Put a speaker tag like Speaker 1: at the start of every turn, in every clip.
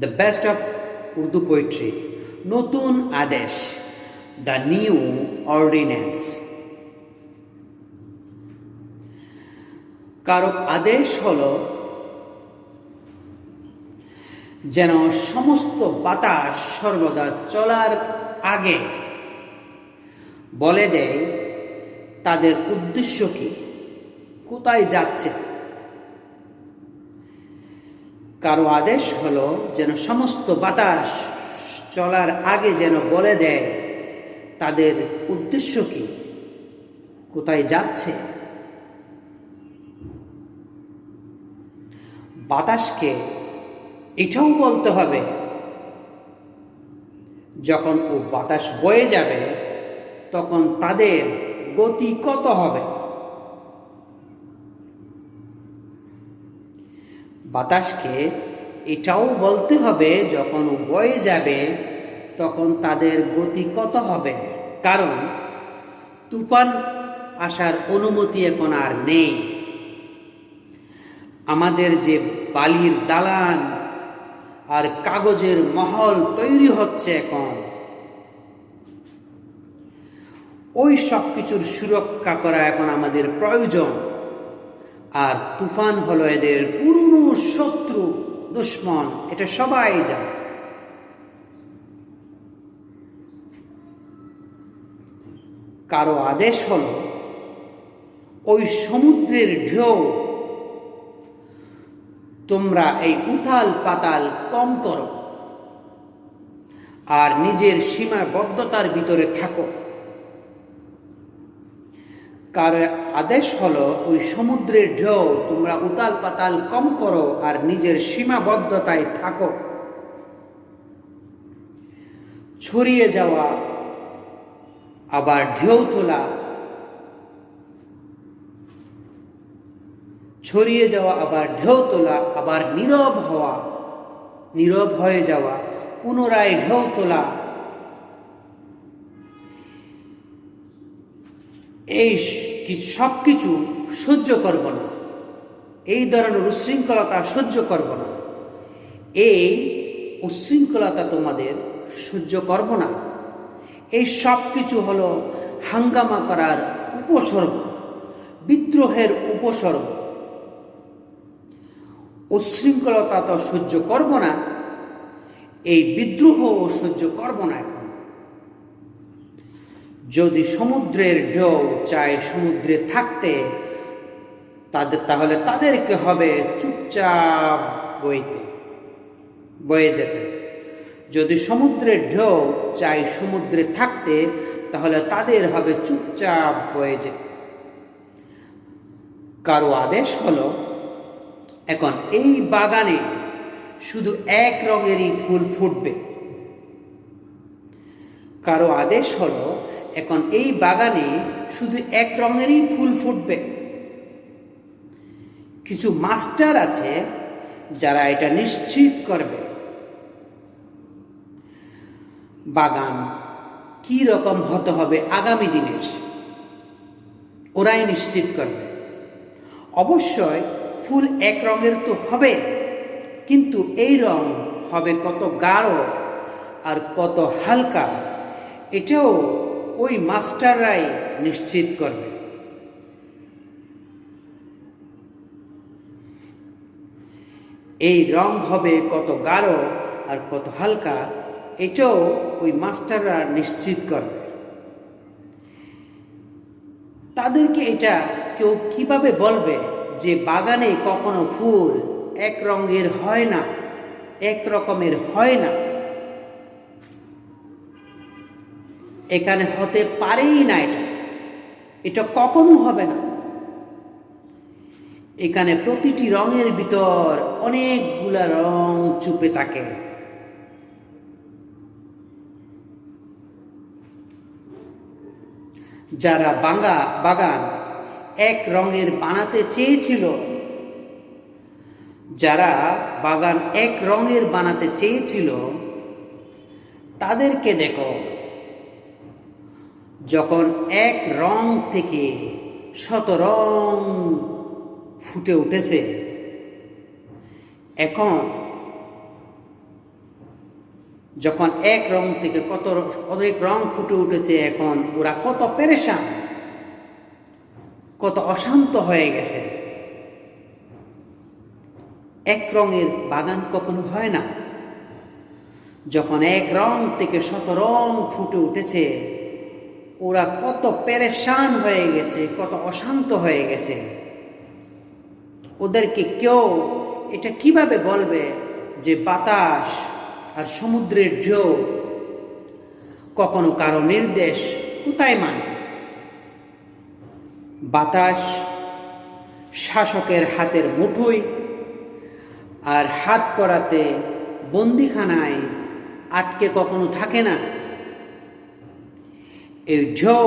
Speaker 1: The best of Urdu poetry নতুন আদেশ the new ordinance কারও আদেশ হল যেন সমস্ত বাতাস সর্বদা চলার আগে বলে দেয় তাদের উদ্দেশ্য কি কোথায় যাচ্ছে কারও আদেশ হলো যেন সমস্ত বাতাস চলার আগে যেন বলে দেয়, তাদের উদ্দেশ্য কি? কোথায় যাচ্ছে? বাতাসকে এটাও বলতে হবে, যখন ও বাতাস বয়ে যাবে, তখন তাদের গতি কত হবে? বাতাসকে এটাও বলতে হবে, যখন বয়ে যাবে, তখন তাদের গতি কত হবে? কারণ তুফান আসার অনুমতি এখন আর নেই। আমাদের যে বালির দালান আর কাগজের মহল তৈরি হচ্ছে এখন, ওই সব কিছুর সুরক্ষা করা এখন আমাদের প্রয়োজন। আর তুফান হলো এদের পুরনো শত্রু, দুশ্মন, এটা সবাই জানে। কারও আদেশ হল, ওই সমুদ্রের ঢেউ, তোমরা এই উথাল পাতাল কম করো, আর নিজের সীমাবদ্ধতার ভিতরে থাকো। কার আদেশ হলো, ওই সমুদ্রের ঢেউ, তোমরা উতাল পাতাল কম করো আর নিজের সীমাবদ্ধতায় থাকো। ছড়িয়ে যাওয়া, আবার ঢেউ তোলা। ছড়িয়ে যাওয়া, আবার ঢেউ তোলা, আবার নীরব হওয়া। নীরব হয়ে যাওয়া, পুনরায় ঢেউ তোলা। এই সব কিছু সহ্য করব না। এই ধরনের উশৃঙ্খলতা সহ্য করব না। এই উশৃঙ্খলতা তোমাদের সহ্য করব না। এই সব কিছু হলো হাঙ্গামা করার উপসর্গ, বিদ্রোহের উপসর্গ। উশৃঙ্খলতা তো সহ্য করব না, এই বিদ্রোহ সহ্য করব না এখন। যদি সমুদ্রের ঢেউ চায় সমুদ্রে থাকতে, তাদের তাহলে তাদেরকে হবে চুপচাপ বইতে, বয়ে যেতে। যদি সমুদ্রের ঢেউ চাই সমুদ্রে থাকতে, তাহলে তাদের হবে চুপচাপ বয়ে যেতে। কারও আদেশ হলো, এখন এই বাগানে শুধু এক রঙেরই ফুল ফুটবে। কারও আদেশ হলো এখন এই বাগানে শুধু এক রঙেরই ফুল ফুটবে। কিছু মাস্টার আছে যারা এটা নিশ্চিত করবে। বাগান কি রকম হতে হবে আগামী দিনের? ওরাই নিশ্চিত করবে। অবশ্যই ফুল এক রঙের তো হবে, কিন্তু এই রং হবে কত গাঢ় আর কত হালকা, এটাও ওই মাস্টাররাই নিশ্চিত করবে। এই রং হবে কত গাঢ় আর কত হালকা, এটাও ওই মাস্টাররা নিশ্চিত করবে। তাদেরকে এটা কেউ কীভাবে বলবে যে বাগানে কখনো ফুল এক রঙের হয় না, এক রকমের হয় না? এখানে হতে পারেই না এটা। এটা কখনো হবে না। এখানে প্রতিটি রঙের ভিতর অনেকগুলা রং চুপে থাকে। যারা বাঙ্গা বাগান এক রঙের বানাতে চেয়েছিল, যারা বাগান এক রঙের বানাতে চেয়েছিল, তাদেরকে দেখো। যখন এক রং থেকে শত রং ফুটে উঠেছে, এখন যখন এক রং থেকে কত অনেক রং ফুটে উঠেছে, এখন ওরা কত পেরেশান, কত অশান্ত হয়ে গেছে। এক রঙের বাগান কখনো হয় না। যখন এক রং থেকে শত রং ফুটে উঠেছে ওরা কত পেরেশান হয়ে গেছে, কত অশান্ত হয়ে গেছে। ওদেরকে কেউ এটা কীভাবে বলবে যে বাতাস আর সমুদ্রের ঢেউ কখনো কারও নির্দেশ কোথায় মানে? বাতাস শাসকের হাতের মুঠোয় আর হাত করাতে বন্দিখানায় আটকে কখনো থাকে না। এই ঢেউ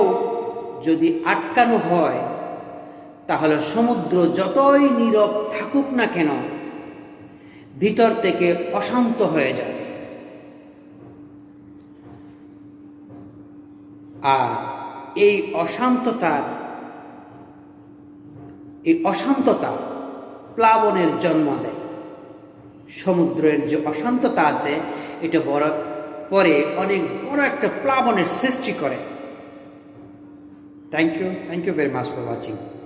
Speaker 1: যদি আটকানো হয়, তাহলে সমুদ্র যতই নীরব থাকুক না কেন, ভিতর থেকে অশান্ত হয়ে যাবে। আর এই অশান্ততার, এই অশান্ততা প্লাবনের জন্ম দেয়। সমুদ্রের যে অশান্ততা আছে, এটা বড়, পরে অনেক বড় একটা প্লাবনের সৃষ্টি করে। Thank you. Thank you very much for watching.